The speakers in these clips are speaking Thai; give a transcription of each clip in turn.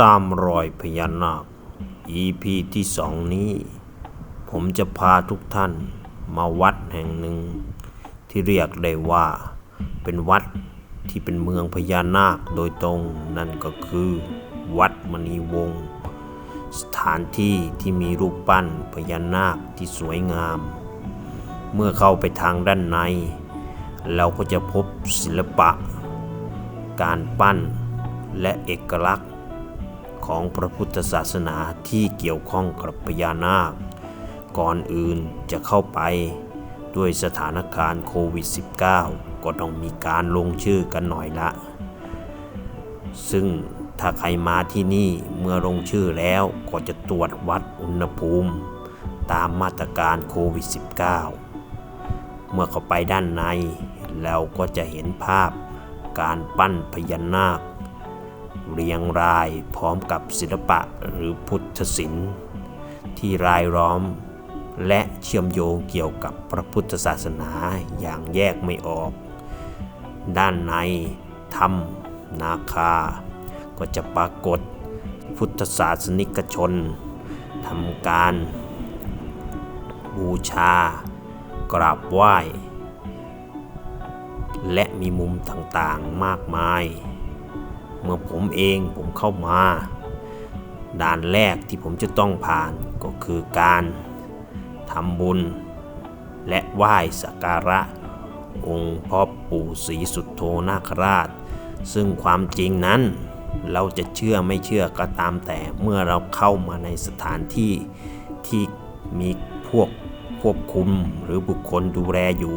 ตามรอยพญานาค EP ที่สองนี้ ผมจะพาทุกท่านมาวัดแห่งหนึ่ง ที่เรียกได้ว่า เป็นวัดที่เป็นเมืองพญานาคโดยตรงนั่นก็คือ วัดมณีวงศ์สถานที่ที่มีรูปปั้นพญานาคที่สวยงาม เมื่อเข้าไปทางด้านใน เราก็จะพบศิลปะ การปั้นและเอกลักษณ์ ของพระพุทธศาสนาที่เกี่ยวข้องกับพญานาค ก่อนอื่นจะเข้าไปด้วยสถานการณ์โควิด -19 ก็ต้องมีการลงชื่อกันหน่อยละ ซึ่งถ้าใครมาที่นี่เมื่อลงชื่อแล้วก็จะตรวจวัดอุณหภูมิ ตามมาตรการโควิด -19 เมื่อเข้าไปด้านในเราก็จะเห็นภาพการปั้นพญานาค เรียงรายพร้อมกับศิลปะหรือพุทธศิลป์ ที่รายล้อม และเชื่อมโยงเกี่ยวกับพระพุทธศาสนาอย่างแยกไม่ออก ด้านในถ้ำนาคา ก็จะปรากฏพุทธศาสนิกชนทำการบูชากราบไหว้ และมีมุมต่างๆมากมาย มื่อผมเองผมเข้ามา ด่านแรกที่ผมจะต้องผ่านก็คือการทำบุญ และไหว้สักการะ องค์พ่อปู่ศรีสุดโทนาคราช ซึ่งความจริงนั้นเราจะเชื่อไม่เชื่อก็ตามแต่เมื่อเราเข้ามาในสถานที่ที่มีพวกควบคุมหรือบุคคลดูแลอยู่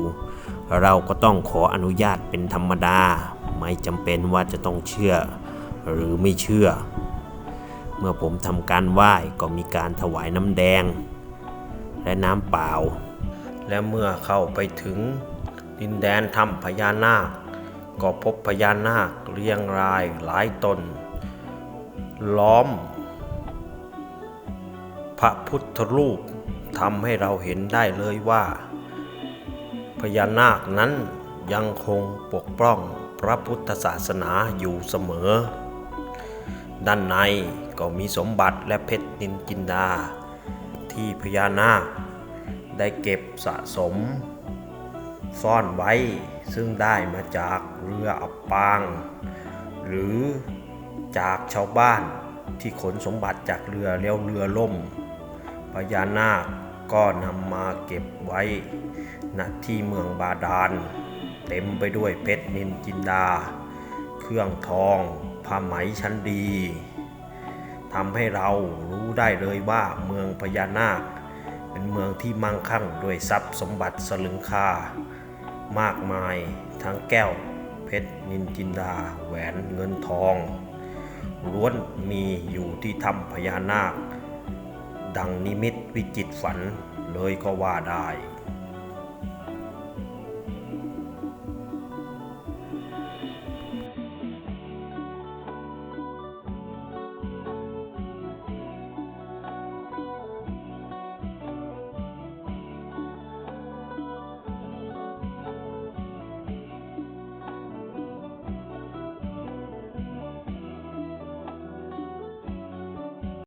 เราก็ต้องขออนุญาตเป็นธรรมดา ไม่จำเป็นว่าจะต้องเชื่อ หรือไม่เชื่อ เมื่อผมทำการไหว้ก็มีการถวายน้ำแดง และน้ำเปล่า และเมื่อเข้าไปถึงดินแดนถ้ำพญานาค ก็พบพญานาคเรียงรายหลายตน ล้อม พระพุทธรูปทำให้เราเห็นได้เลยว่า พญานาคนั้นยังคงปกป้องพระพุทธศาสนาอยู่เสมอ ด้านในก็มีสมบัติและเพชรนินจินดา ที่พญานาคได้เก็บสะสม ซ่อนไว้ซึ่งได้มาจากเรืออับปาง หรือจากชาวบ้านที่ขนสมบัติจากเรือแล้วเรือล่มพญานาคก็นำมาเก็บไว้ณที่เมืองบาดาล เต็มไปด้วยเพชรนินจินดา เครื่องทอง ผ้าไหมชั้นดีทำให้เรารู้ได้เลยว่าเมืองพญานาค เป็นเมืองที่มั่งคั่งด้วยทรัพย์สมบัติสลึงค่ามากมายทั้งแก้ว เพชรนินจินดา แหวนเงินทองล้วนมีอยู่ที่ถ้ำพญานาค ดังนิมิตวิจิตรฝันเลยก็ว่าได้